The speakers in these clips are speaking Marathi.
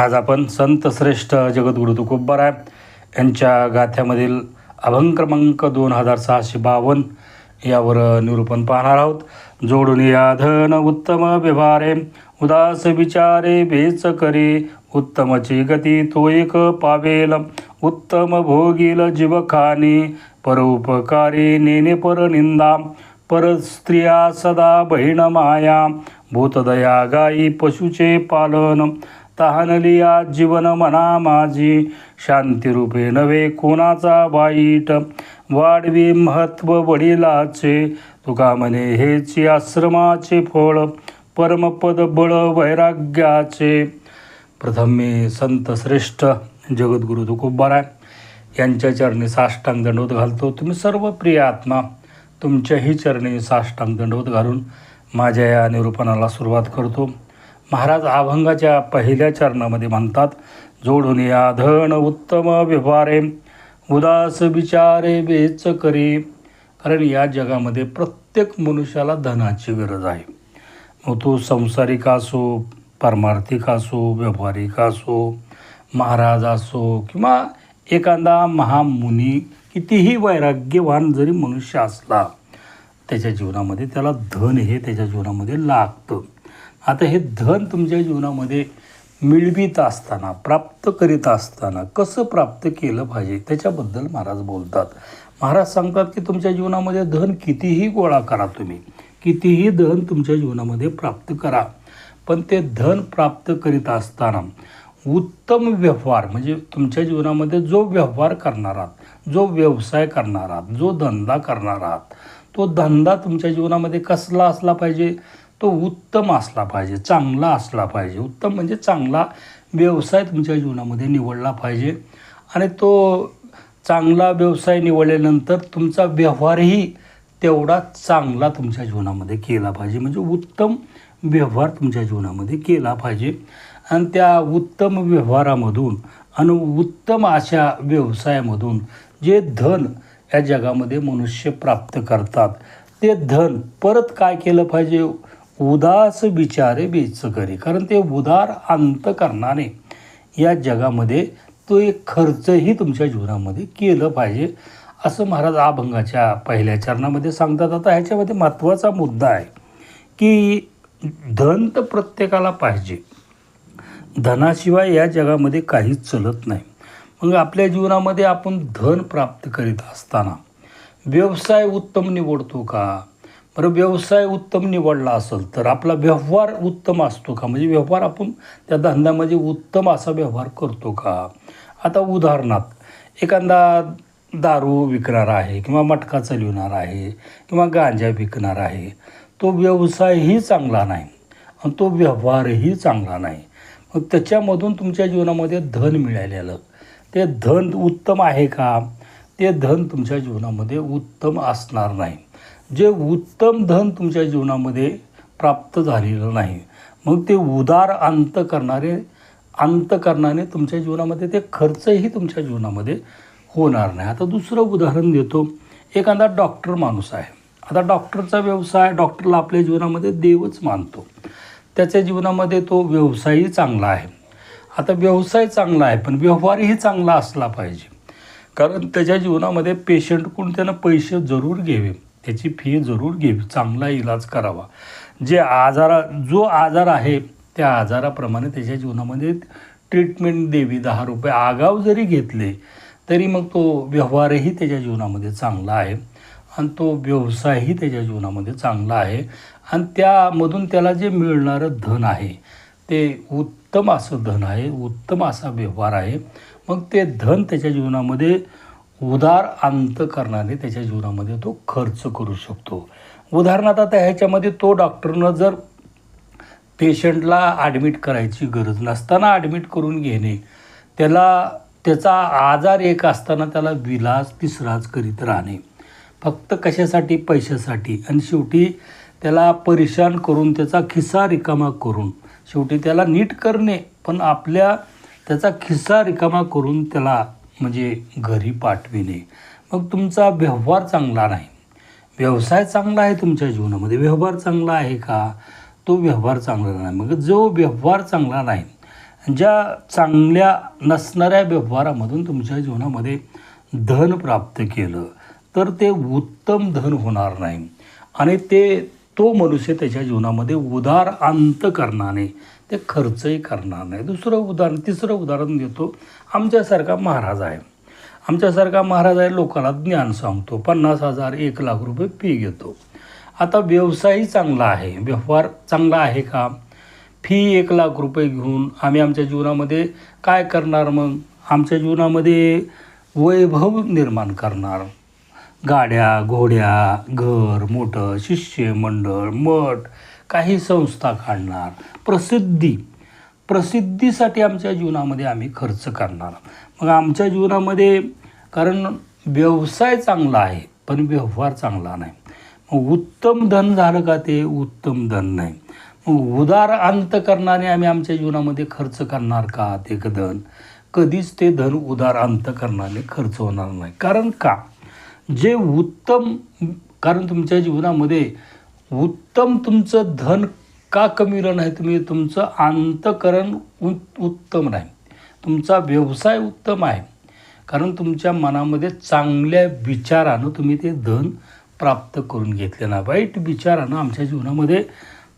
आज आपण संत श्रेष्ठ जगद्गुरु तुकोबाराय यांच्या गाथ्यामधील अभंग क्रमांक दोन हजार सहाशे बावन्न यावर निरूपण पाहणार आहोत. जोडून या धन उत्तम व्यवहारे उदास विचारे बेच करे उत्तमची गती तो एक पावेल. उत्तम भोगील जीवखानी परोपकारी नेने परनिंदा परस्त्रिया सदा बहीण माया भूतदया गायी पशुचे पालन. तहानलिया जीवन मना माझी. शांतिरूपे नव्हे कोणाचा वाईट. वाढवी महत्त्व वडिलाचे. तुका म्हणे हेची आश्रमाचे फळ. परमपद बळ वैराग्याचे. प्रथम मी संत श्रेष्ठ जगद्गुरु तुकोबाराय यांच्या चरणी साष्टांग दंडवत घालतो. तुम्ही सर्व प्रिय आत्मा तुमच्याही चरणी साष्टांग दंडवत घालून माझ्या या निरूपणाला सुरुवात करतो. महाराज अभंगाच्या पहिल्या चरणामध्ये म्हणतात जोडून या धन उत्तम व्यवहारे उदास विचारे बेच करे. कारण या जगामध्ये प्रत्येक मनुष्याला धनाची गरज आहे. मग तो संसारिक असो परमार्थिक असो व्यवहारिक असो महाराज असो किंवा एखादा महामुनी कितीही वैराग्यवान जरी मनुष्य असला त्याच्या जीवनामध्ये त्याला धन हे त्याच्या जीवनामध्ये लागतं. आता हे धन तुमच्या जीवनामध्ये मिळवीत असताना प्राप्त करीत असताना कसं प्राप्त केलं पाहिजे? त्याच्याबद्दल महाराज बोलतात. महाराज सांगतात की तुमच्या जीवनामध्ये धन कितीही गोळा करा तुम्ही. कितीही धन तुमच्या जीवनामध्ये प्राप्त करा. पण ते धन प्राप्त करीत असताना उत्तम व्यवहार म्हणजे तुमच्या जीवनामध्ये जो व्यवहार करणार आहात जो व्यवसाय करणार आहात जो धंदा करणार आहात तो धंदा तुमच्या जीवनामध्ये कसला असला पाहिजे? तो उत्तम असला पाहिजे चांगला असला पाहिजे. उत्तम म्हणजे चांगला व्यवसाय तुमच्या जीवनामध्ये निवडला पाहिजे. आणि तो चांगला व्यवसाय निवडल्यानंतर तुमचा व्यवहारही तेवढा चांगला तुमच्या जीवनामध्ये केला पाहिजे. म्हणजे उत्तम व्यवहार तुमच्या जीवनामध्ये केला पाहिजे. आणि त्या उत्तम व्यवहारामधून आणि उत्तम अशा व्यवसायामधून जे धन या जगामध्ये मनुष्य प्राप्त करतात ते धन परत काय केलं पाहिजे? उदास विचारे बेच करे कारण ते उदार अंत करणारे या जगामध्ये तो एक खर्चही तुमच्या जीवनामध्ये केलं पाहिजे. असं महाराज अभंगाच्या पहिल्या चरणामध्ये सांगतात. आता ह्याच्यामध्ये महत्त्वाचा मुद्दा आहे की धन तर प्रत्येकाला पाहिजे. धनाशिवाय या जगामध्ये काहीच चलत नाही. मग आपल्या जीवनामध्ये आपण धन प्राप्त करीत असताना व्यवसाय उत्तम निवडतो का? बरं व्यवसाय उत्तम निवडला असेल तर आपला व्यवहार उत्तम असतो का? म्हणजे व्यवहार आपण त्या धंद्यामध्ये उत्तम असा व्यवहार करतो का? आता उदाहरणार्थ एखादा दारू विकणारा आहे किंवा मटका चालविणार आहे किंवा गांजा विकणार आहे तो व्यवसायही चांगला नाही आणि तो व्यवहारही चांगला नाही. मग त्याच्यामधून तुमच्या जीवनामध्ये धन मिळालेलं. ते धन उत्तम आहे का? ते धन तुमच्या जीवनामध्ये उत्तम असणार नाही. जे उत्तम धन तुमच्या जीवनामध्ये प्राप्त झालेलं नाही मग ते उदार अंत करणारे अंत करणारे तुमच्या जीवनामध्ये ते खर्चही तुमच्या जीवनामध्ये होणार नाही. आता दुसरं उदाहरण देतो. एखादा डॉक्टर माणूस आहे. आता डॉक्टरचा व्यवसाय डॉक्टरला आपल्या जीवनामध्ये देवच मानतो. त्याच्या जीवनामध्ये तो व्यवसायही चांगला आहे. आता व्यवसाय चांगला आहे पण व्यवहारही चांगला असला पाहिजे. कारण त्याच्या जीवनामध्ये पेशंटकडून त्यानं पैसे जरूर घ्यावे. त्याची फी जरूर घ्यावी चांगला इलाज करावा. जे आजारा जो आजार आहे त्या आजाराप्रमाणे त्याच्या जीवनामध्ये ट्रीटमेंट द्यावी दहा रुपये आगाव जरी घेतले तरी मग तो व्यवहारही त्याच्या जीवनामध्ये चांगला आहे. आणि तो व्यवसायही त्याच्या जीवनामध्ये चांगला आहे. आणि त्यामधून त्याला जे मिळणारं धन आहे ते उत्तम असं धन आहे उत्तम असा व्यवहार आहे. मग ते धन त्याच्या जीवनामध्ये उदार अंत करणारे त्याच्या जीवनामध्ये तो खर्च करू शकतो. उदाहरणार्थ आता ह्याच्यामध्ये तो डॉक्टरनं जर पेशंटला ॲडमिट करायची गरज नसताना ॲडमिट करून घेणे त्याला त्याचा आजार एक असताना त्याला विलास तिसराच करीत राहणे. फक्त कशासाठी? पैशासाठी. आणि शेवटी त्याला परेशान करून त्याचा खिस्सा रिकामा करून शेवटी त्याला नीट करणे. पण आपल्या त्याचा खिस्सा रिकामा करून त्याला म्हणजे घरी पाठविणे. मग तुमचा व्यवहार चांगला नाही. व्यवसाय चांगला आहे तुमच्या जीवनामध्ये. व्यवहार चांगला आहे का? तो व्यवहार चांगला नाही. मग जो व्यवहार चांगला नाही ज्या चांगल्या नसणाऱ्या व्यवहारामधून तुमच्या जीवनामध्ये धन प्राप्त केलं तर ते उत्तम धन होणार नाही. आणि ते तो मनुष्य त्याच्या जीवनामध्ये उदार अंतकरणाने ते खर्चही करणार नाही. दुसरं उदाहरण तिसरं उदाहरण देतो. आमच्यासारखा महाराज आहे. आमच्यासारखा महाराज आहे लोकांना ज्ञान सांगतो. पन्नास हजार एक लाख रुपये फी घेतो. आता व्यवसायही चांगला आहे. व्यवहार चांगला आहे का? फी एक लाख रुपये घेऊन आम्ही आमच्या जीवनामध्ये काय करणार मग? आमच्या जीवनामध्ये वैभव निर्माण करणार. गाड्या घोड्या घर मोठं शिष्यमंडळ मठ काही संस्था काढणार. प्रसिद्धी. प्रसिद्धीसाठी आमच्या जीवनामध्ये आम्ही खर्च करणार. मग आमच्या जीवनामध्ये कारण व्यवसाय चांगला आहे पण व्यवहार चांगला नाही. मग उत्तम धन झालं का ते उत्तम धन नाही. मग उदार अंतकरणाने आम्ही आमच्या जीवनामध्ये खर्च करणार का ते धन? कधीच ते धन उदार अंत करणारे खर्च होणार नाही. कारण का? जे उत्तम कारण तुमच्या जीवनामध्ये उत्तम तुमचं धन का कमीलं नाही? तुम्ही तुमचं अंतकरण उत उत्तम नाही तुमचा व्यवसाय उत्तम आहे. कारण तुमच्या मनामध्ये चांगल्या विचारानं तुम्ही ते धन प्राप्त करून घेतले ना. वाईट विचारानं आमच्या जीवनामध्ये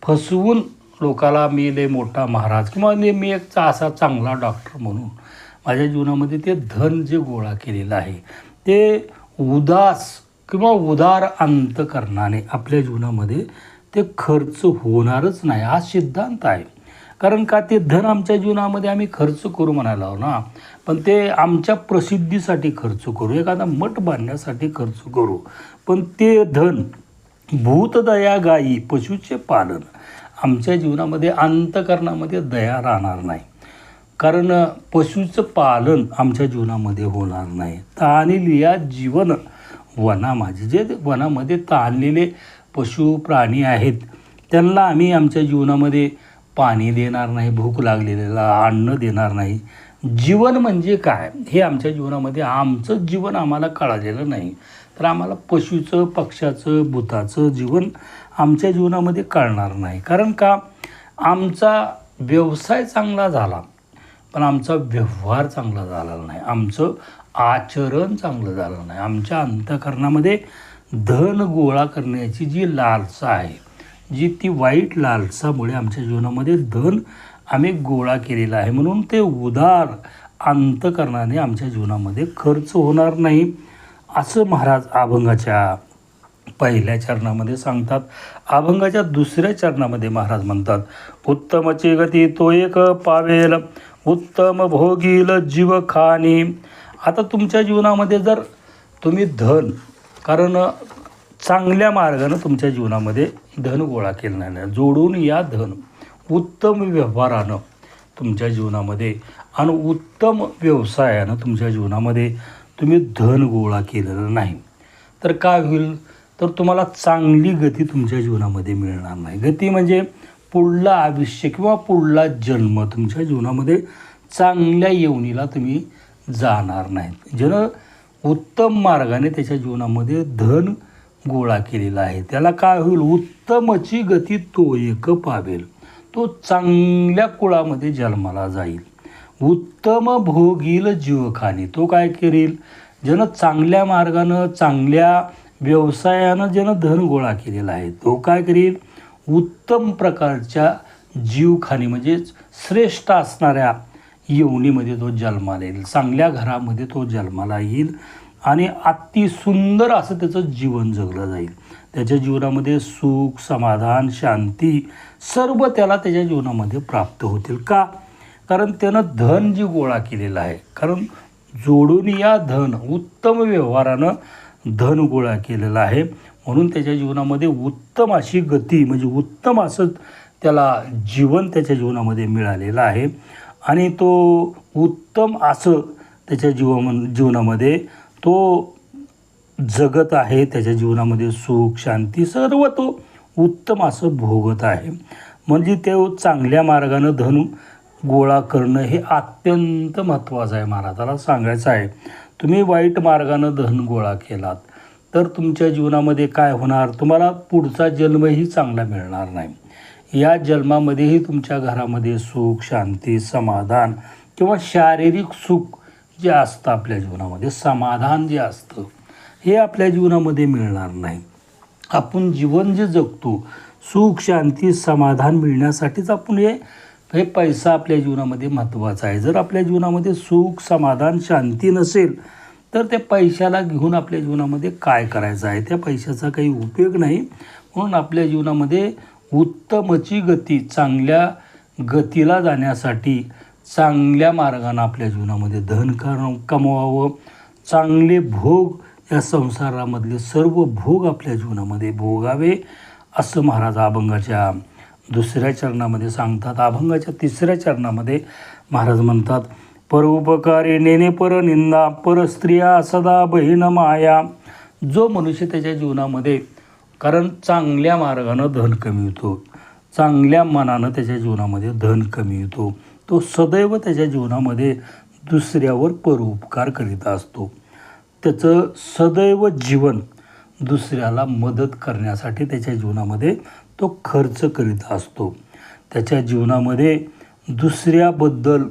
फसवून लोकाला मी लय मोठा महाराज किंवा मी एक असा चांगला डॉक्टर म्हणून माझ्या जीवनामध्ये ते धन जे गोळा केलेलं आहे ते उदास किंवा उदार अंतकरणाने आपल्या जीवनामध्ये ते खर्च होणारच नाही. हा सिद्धांत आहे. कारण का ते धन आमच्या जीवनामध्ये आम्ही खर्च करू म्हणायला ना पण ते आमच्या प्रसिद्धीसाठी खर्च करू एखादा मठ बांधण्यासाठी खर्च करू. पण ते धन भूतदया गायी पशुचे पालन आमच्या जीवनामध्ये अंतकरणामध्ये दया राहणार नाही. कारण पशुचं पालन आमच्या जीवनामध्ये होणार नाही. ताणलेल्या जीवन वनामध्ये जे वनामध्ये ताणलेले पशु प्राणी आहेत त्यांना आम्ही आमच्या जीवनामध्ये पाणी देणार नाही भूक लागलेल्याला अन्न देणार नाही. जीवन म्हणजे काय? हे आमच्या जीवनामध्ये आमचं जीवन आम्हाला कळालेलं नाही. तर आम्हाला पशुचं पक्ष्याचं भूताचं जीवन आमच्या जीवनामध्ये कळणार नाही. कारण का? आमचा व्यवसाय चांगला झाला पण आमचा व्यवहार चांगला झाला नाही. आमचं आचरण चांगलं झालं नाही. आमच्या अंतकरणामध्ये धन गोळा करण्याची जी लालसा आहे जी ती वाईट लालसामुळे आमच्या जीवनामध्ये धन आम्ही गोळा केलेला आहे. म्हणून ते उदार अंतकरणाने आमच्या जीवनामध्ये खर्च होणार नाही. असं महाराज अभंगाच्या पहिल्या चरणामध्ये सांगतात. अभंगाच्या दुसऱ्या चरणामध्ये महाराज म्हणतात उत्तमची गती तो एक पावेल उत्तम भोगील जीव खाणी. आता तुमच्या जीवनामध्ये जर तुम्ही धन कारण चांगल्या मार्गानं तुमच्या जीवनामध्ये धन गोळा केलं नाही जोडून या धन उत्तम व्यवहारानं तुमच्या जीवनामध्ये आणि उत्तम व्यवसायानं तुमच्या जीवनामध्ये तुम्ही धन गोळा केलेलं नाही. तर काय होईल? तर तुम्हाला चांगली गती तुमच्या जीवनामध्ये मिळणार नाही. गती म्हणजे पुढला आयुष्य किंवा पुढला जन्म तुमच्या जीवनामध्ये चांगल्या येवणीला तुम्ही जाणार नाहीत. ज्यानं उत्तम मार्गाने त्याच्या जीवनामध्ये धन गोळा केलेला आहे. त्याला काय होईल? उत्तमची गती तो एक पावेल. तो चांगल्या कुळामध्ये जन्माला जाईल. उत्तम भोगील जीवखानी तो काय करेल? ज्यानं चांगल्या मार्गानं चांगल्या व्यवसायानं ज्यानं धन गोळा केलेला आहे तो काय करेल? उत्तम प्रकारच्या जीवखानी म्हणजेच श्रेष्ठ असणाऱ्या येवणीमध्ये तो जन्माला येईल चांगल्या घरामध्ये तो जन्माला येईल आणि अति सुंदर असं त्याचं जीवन जगलं जाईल. त्याच्या जीवनामध्ये सुख समाधान शांती सर्व त्याला त्याच्या जीवनामध्ये प्राप्त होतील. का? कारण त्यानं धन जे गोळा केलेलं आहे कारण जोडून या धन उत्तम व्यवहारानं धन गोळा केलेलं आहे. म्हणून त्याच्या जीवनामध्ये उत्तम अशी गती म्हणजे उत्तम असं त्याला जीवन त्याच्या जीवनामध्ये मिळालेलं आहे. आणि तो उत्तम असं त्याच्या जीवाम जीवनामध्ये तो जगत आहे त्याच्या जीवनामध्ये सुख शांती सर्व तो उत्तम असं भोगत आहे. म्हणजे ते चांगल्या मार्गानं धन गोळा करणं हे अत्यंत महत्त्वाचं आहे महाराजाला सांगायचं आहे. तुम्ही वाईट मार्गानं धन गोळा केलात तर तुमच्या जीवनामध्ये काय होणार? तुम्हाला पुढचा जन्मही चांगला मिळणार नाही. या जन्मामध्येही तुमच्या घरामध्ये सुख शांती समाधान किंवा शारीरिक सुख जे असतं आपल्या जीवनामध्ये समाधान जे असतं हे आपल्या जीवनामध्ये मिळणार नाही. आपण जीवन जे जगतो सुख शांती समाधान मिळण्यासाठीच आपण हे हे पैसा आपल्या जीवनामध्ये महत्त्वाचा आहे. जर आपल्या जीवनामध्ये सुख समाधान शांती नसेल तर त्या पैशाला घेऊन आपल्या जीवनामध्ये काय करायचं आहे? त्या पैशाचा काही उपयोग नाही. म्हणून आपल्या जीवनामध्ये उत्तमची गती चांगल्या गतीला जाण्यासाठी चांगल्या मार्गानं आपल्या जीवनामध्ये धन कर कमवावं. चांगले भोग या संसारामधले सर्व भोग आपल्या जीवनामध्ये भोगावे असं महाराज अभंगाच्या दुसऱ्या चरणामध्ये सांगतात. अभंगाच्या तिसऱ्या चरणामध्ये महाराज म्हणतात परोपकारी नेने परनिंदा परस्त्रिया पर स्त्रिया सदा बहीण माया. जो मनुष्य त्याच्या जीवनामध्ये कारण चांगल्या मार्गानं धन कमी होतो. चांगल्या मनानं त्याच्या जीवनामध्ये धन कमी येतो तो सदैव त्याच्या जीवनामध्ये दुसऱ्यावर परोपकार करीत असतो. त्याचं सदैव जीवन दुसऱ्याला मदत करण्यासाठी त्याच्या जीवनामध्ये तो खर्च करीत असतो. त्याच्या जीवनामध्ये दुसऱ्याबद्दल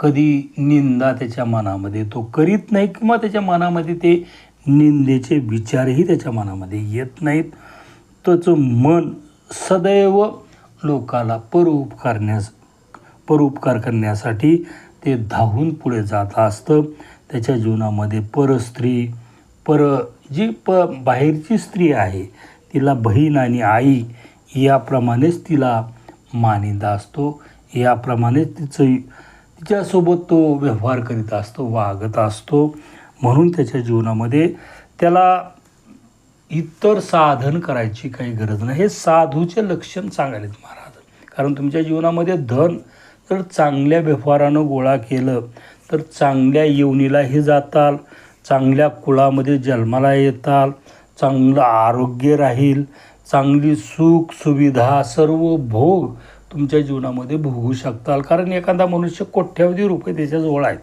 कधी निंदा त्याच्या मनामध्ये तो करीत नाही किंवा त्याच्या मनामध्ये ते निंदेचे विचारही त्याच्या मनामध्ये येत नाहीत. त्याचं मन सदैव लोकाला परोपकारण्यास परोपकार करण्यासाठी ते धावून पुढे जात असतं. त्याच्या जीवनामध्ये परस्त्री पर जी प बाहेरची स्त्री आहे तिला बहीण आणि आई याप्रमाणेच तिला मानिंदा असतो. याप्रमाणेच तिचं तिच्यासोबत तो व्यवहार करीत असतो वागत असतो. म्हणून त्याच्या जीवनामध्ये त्याला इतर साधन करायची काही गरज नाही. हे साधूचे लक्षण सांगायलेत महाराज. कारण तुमच्या जीवनामध्ये धन जर चांगल्या व्यवहारानं गोळा केलं तर चांगल्या येवणीलाही जाताल चांगल्या कुळामध्ये जन्माला येताल चांगलं आरोग्य राहील चांगली सुख सुविधा सर्व भोग तुमच्या जीवनामध्ये भोगू शकताल. कारण एखादा मनुष्य कोट्यावधी रुपये त्याच्याजवळ आहेत.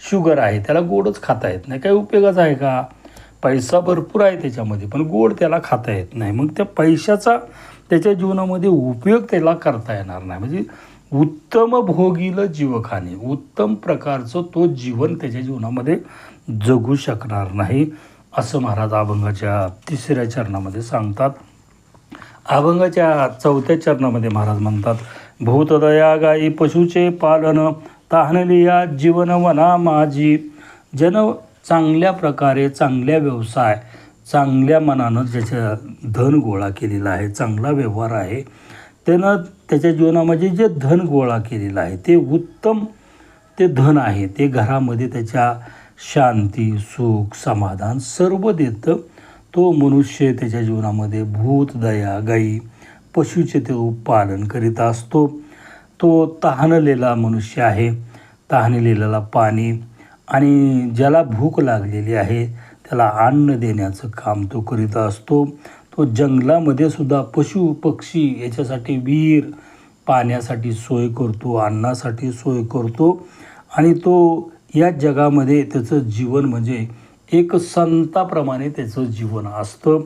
शुगर आहे त्याला गोडच खाता येत नाही. काही उपयोगाचा आहे का? पैसा भरपूर आहे त्याच्यामध्ये पण गोड त्याला खाता येत नाही. मग त्या पैशाचा त्याच्या जीवनामध्ये उपयोग त्याला करता येणार नाही. म्हणजे उत्तम भोगील जीवखाने उत्तम प्रकारचं तो जीवन त्याच्या जीवनामध्ये जगू शकणार नाही असं महाराज अभंगाच्या तिसऱ्या चरणामध्ये सांगतात. अभंगाच्या चौथ्या चरणामध्ये महाराज म्हणतात भूतदया गायी पशुचे पालन ताहनली या जीवन माझी. जन चांगल्या प्रकारे चांगल्या व्यवसाय चांगल्या मनानं ज्याच्या धन गोळा केलेला आहे चांगला व्यवहार आहे त्यानं त्याच्या जीवनामध्ये जे धन गोळा केलेलं आहे ते उत्तम ते धन आहे ते घरामध्ये त्याच्या शांती सुख समाधान सर्व देतं. तो मनुष्य त्याच्या जीवनामध्ये भूत दया गाई पशुचे ते पालन करीत असतो. तो तहानलेला मनुष्य आहे. तहानलेल्याला पाणी आणि ज्याला भूक लागलेली आहे त्याला अन्न देण्याचं काम तो करीत असतो. तो जंगलामध्ये सुद्धा पशु पक्षी याच्यासाठी विहीर पाण्यासाठी सोय करतो अन्नासाठी सोय करतो. आणि तो या जगामध्ये त्याचं जीवन म्हणजे एक संताप्रमाणे त्याचं जीवन असतं.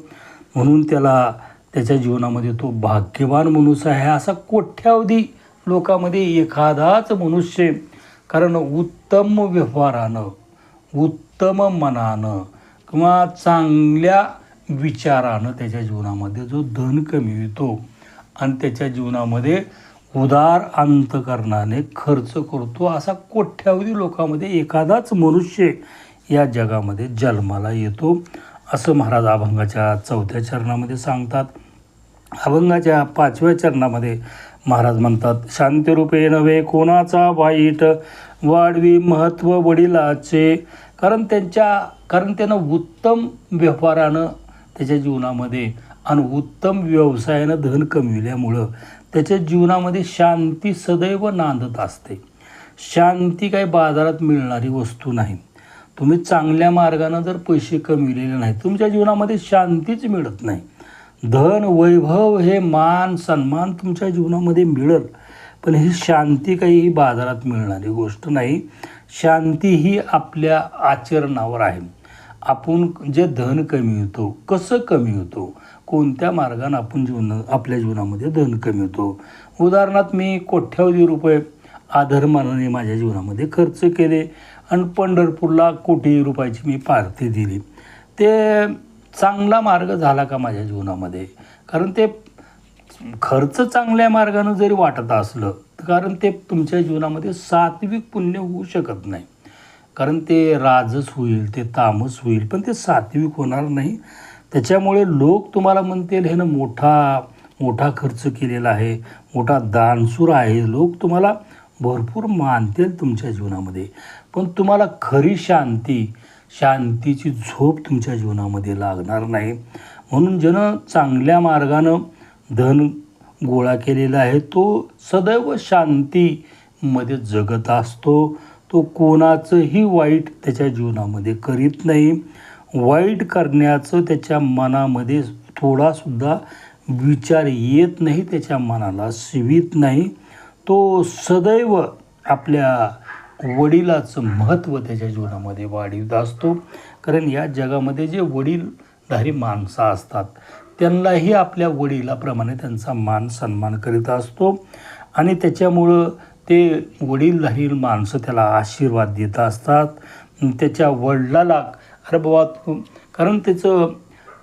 म्हणून त्याला त्याच्या जीवनामध्ये तो भाग्यवान मनुष्य आहे. असा कोट्यावधी लोकामध्ये एखादाच मनुष्य कारण उत्तम व्यवहारानं उत्तम मनानं किंवा चांगल्या विचारानं त्याच्या जीवनामध्ये जो धन कमी आणि त्याच्या जीवनामध्ये उदार अंतकरणाने खर्च करतो असा कोट्यावधी लोकांमध्ये एखादाच मनुष्य या जगामध्ये जन्माला येतो. असं महाराज अभंगाच्या चौथ्या चरणामध्ये सांगतात. अभंगाच्या पाचव्या चरणामध्ये महाराज म्हणतात शांतिरूपे नव्हे कोणाचा वाईट वाढवी महत्त्व वडिलाचे. कारण त्यांच्या कारण त्यानं उत्तम व्यवहारानं त्याच्या जीवनामध्ये आणि उत्तम व्यवसायानं धन कमविल्यामुळं त्याच्या जीवनामध्ये शांती सदैव नांदत असते. शांती काही बाजारात मिळणारी वस्तू नाही. तुम्ही चांगल्या मार्गानं जर पैसे कमविलेले नाही तुमच्या जीवनामध्ये शांतीच मिळत नाही. धन वैभव हे मान सन्मान तुमच्या जीवनामध्ये मिळेल. पण ही शांती काही बाजारात मिळणारी गोष्ट नाही. शांती ही आपल्या आचरणावर आहे. आपण जे धन कमी होतो कसं कमी होतो कोणत्या मार्गाने आपण जीवन आपल्या जीवनामध्ये धन कमी होतो उदाहरणार्थ मी कोट्यावधी रुपये आधर्मानाने माझ्या जीवनामध्ये खर्च केले आणि पंढरपूरला कोटी रुपयाची मी पार्टी दिली. ते चांगला मार्ग झाला का माझ्या जीवनामध्ये? कारण ते खर्च चांगल्या मार्गानं जरी वाटत असलं कारण ते तुमच्या जीवनामध्ये सात्विक पुण्य होऊ शकत नाही. कारण ते राजस होईल ते तामस होईल पण ते सात्विक होणार नाही. त्याच्यामुळे लोक तुम्हाला म्हणतील हे ना मोठा मोठा खर्च केलेला आहे मोठा दानसूर आहे. लोक तुम्हाला भरपूर मानतील तुमच्या जीवनामध्ये. पण तुम्हाला खरी शांती शांतीची झोप तुमच्या जीवनामध्ये लागणार नाही. म्हणून ज्यानं चांगल्या मार्गानं धन गोळा केलेला आहे तो सदैव शांतीमध्ये जगत असतो. तो कोणाचंही वाईट त्याच्या जीवनामध्ये करीत नाही. वाईट करण्याचं त्याच्या मनामध्ये थोडासुद्धा विचार येत नाही त्याच्या मनाला शिवीत नाही. तो सदैव आपल्या वडिलाचं महत्त्व त्याच्या जीवनामध्ये वाढीत असतो. कारण या जगामध्ये जे वडीलधारी माणसं असतात त्यांनाही आपल्या वडिलाप्रमाणे त्यांचा मान सन्मान करीत असतो. आणि त्याच्यामुळं ते वडीलधारी माणसं त्याला आशीर्वाद देत असतात. त्याच्या वडिलाला अरे बाबा तू कारण त्याचं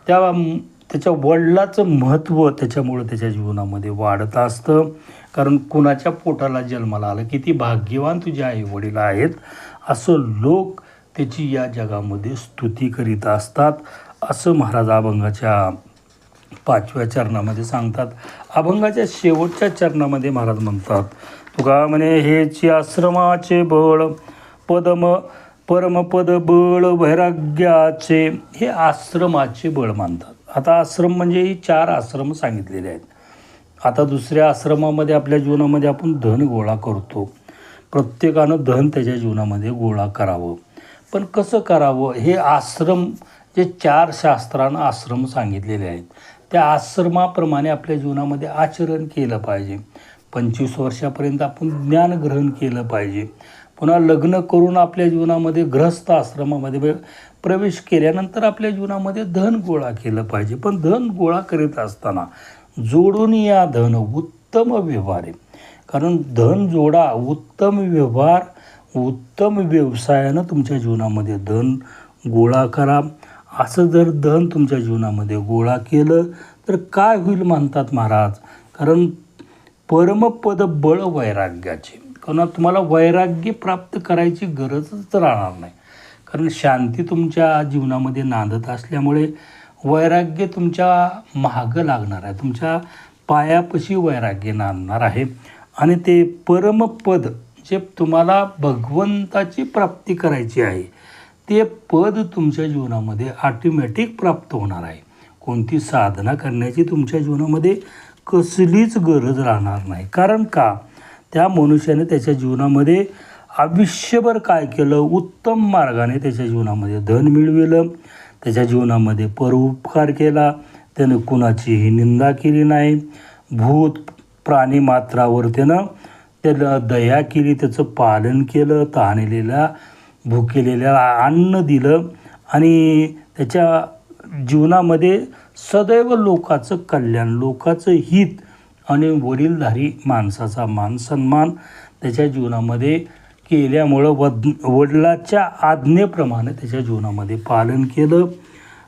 त्या त्याच्या वडिलाचं महत्त्व त्याच्यामुळं त्याच्या जीवनामध्ये वाढत असतं. कारण कुणाच्या पोटाला जन्माला आलं? किती भाग्यवान तुझे आई वडील आहेत. असं लोक त्याची या जगामध्ये स्तुती करीत असतात. असं महाराज अभंगाच्या पाचव्या चरणामध्ये सांगतात. अभंगाच्या शेवटच्या चरणामध्ये महाराज म्हणतात तुका म्हणे हेची आश्रमाचे बळ पदम परमपद बळ वैराग्याचे हे आश्रमाचे बळ मानतात. आता आश्रम म्हणजे ही चार आश्रम सांगितलेले आहेत. आता दुसऱ्या आश्रमामध्ये आपल्या जीवनामध्ये आपण धन गोळा करतो. प्रत्येकानं धन त्याच्या जीवनामध्ये गोळा करावं. पण कसं करावं? हे आश्रम जे चार शास्त्रानं आश्रम सांगितलेले आहेत त्या आश्रमाप्रमाणे आपल्या जीवनामध्ये आचरण केलं पाहिजे. पंचवीस वर्षापर्यंत आपण ज्ञान ग्रहण केलं पाहिजे. पुन्हा लग्न करून आपल्या जीवनामध्ये ग्रस्त आश्रमामध्ये प्रवेश केल्यानंतर आपल्या जीवनामध्ये धन गोळा केलं पाहिजे. पण धन गोळा करीत असताना जोडून या धन उत्तम व्यवहार. आहे कारण धन जोडा उत्तम व्यवहार उत्तम व्यवसायानं तुमच्या जीवनामध्ये धन गोळा करा. असं जर धन तुमच्या जीवनामध्ये गोळा केलं तर काय होईल म्हणतात महाराज? कारण परमपद बळ वैराग्याचे. कारण तुम्हाला वैराग्य प्राप्त करायची गरजच राहणार नाही. कारण शांती तुमच्या जीवनामध्ये नांदत असल्यामुळे वैराग्य तुमच्या महागं लागणार आहे. तुमच्या पायापाशी वैराग्य नांदणार आहे. आणि ते परमपद जे तुम्हाला भगवंताची प्राप्ती करायची आहे ते पद तुमच्या जीवनामध्ये ऑटोमॅटिक प्राप्त होणार आहे. कोणती साधना करण्याची तुमच्या जीवनामध्ये कसलीच गरज राहणार नाही. कारण का? त्या मनुष्याने त्याच्या जीवनामध्ये आयुष्यभर काय केलं? उत्तम मार्गाने त्याच्या जीवनामध्ये धन मिळविलं. त्याच्या जीवनामध्ये परोपकार केला. त्यानं कुणाचीही निंदा केली नाही. भूत प्राणी मात्रावर त्यानं त्याला दया केली. त्याचं पालन केलं तहानलेल्या भुकेलेल्या अन्न दिलं आणि त्याच्या जीवनामध्ये सदैव लोकाचं कल्याण लोकाचं हित आणि वडीलधारी माणसाचा मान सन्मान त्याच्या जीवनामध्ये केल्यामुळं वद वडिलाच्या आज्ञेप्रमाणे त्याच्या जीवनामध्ये पालन केलं.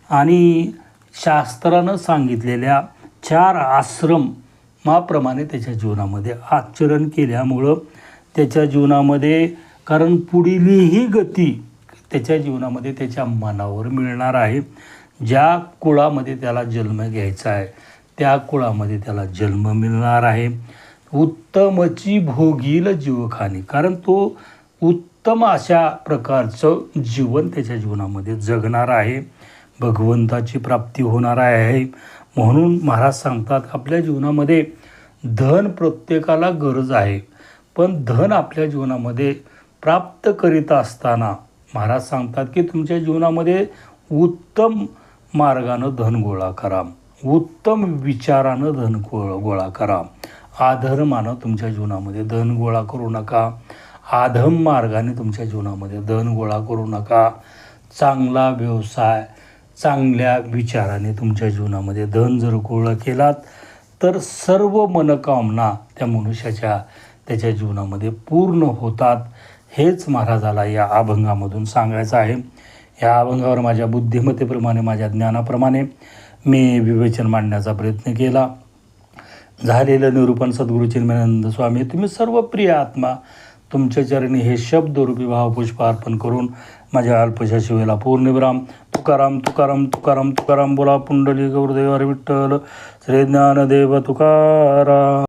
आणि शास्त्रानं सांगितलेल्या चार आश्रमाप्रमाणे त्याच्या जीवनामध्ये आचरण केल्यामुळं त्याच्या जीवनामध्ये कारण पुढीलही गती त्याच्या जीवनामध्ये त्याच्या मनावर मिळणार आहे. ज्या कुळामध्ये त्याला जन्म घ्यायचा आहे त्या कुळामध्ये त्याला जन्म मिळणार आहे. उत्तमची भोगील जीवखानी. कारण तो उत्तम अशा प्रकारचं जीवन त्याच्या जीवनामध्ये जगणार आहे. भगवंताची प्राप्ती होणार आहे. म्हणून महाराज सांगतात आपल्या जीवनामध्ये धन प्रत्येकाला गरज आहे. पण धन आपल्या जीवनामध्ये प्राप्त करीत असताना महाराज सांगतात की तुमच्या जीवनामध्ये उत्तम मार्गानं धन गोळा करा. उत्तम विचारानं धन गोळा गोळा आधर आधर्मानं तुमच्या जीवनामध्ये. धन गोळा करू नका. आधम मार्गाने तुमच्या जीवनामध्ये धन गोळा करू नका. चांगला व्यवसाय चांगल्या विचाराने तुमच्या जीवनामध्ये धन जर गोळा केलात तर सर्व मनकामना त्या मनुष्याच्या त्याच्या जीवनामध्ये पूर्ण होतात. हेच महाराजाला या अभंगामधून सांगायचं आहे. या अभंगावर माझ्या बुद्धिमत्तेप्रमाणे माझ्या ज्ञानाप्रमाणे मी विवेचन मांडण्याचा प्रयत्न केला. झालेलं निरूपण सद्गुरू चिन्मयानंद स्वामी तुम्ही सर्व प्रिय आत्मा तुमच्या चरणी हे शब्दरूपी भावपुष्प अर्पण करून माझ्या अल्पशा शिवेला पूर्णविराम तुकाराम तुकाराम तुकाराम तुकाराम बोला पुंडली गौरदेवार विठ्ठल श्री ज्ञानदेव तुकाराम.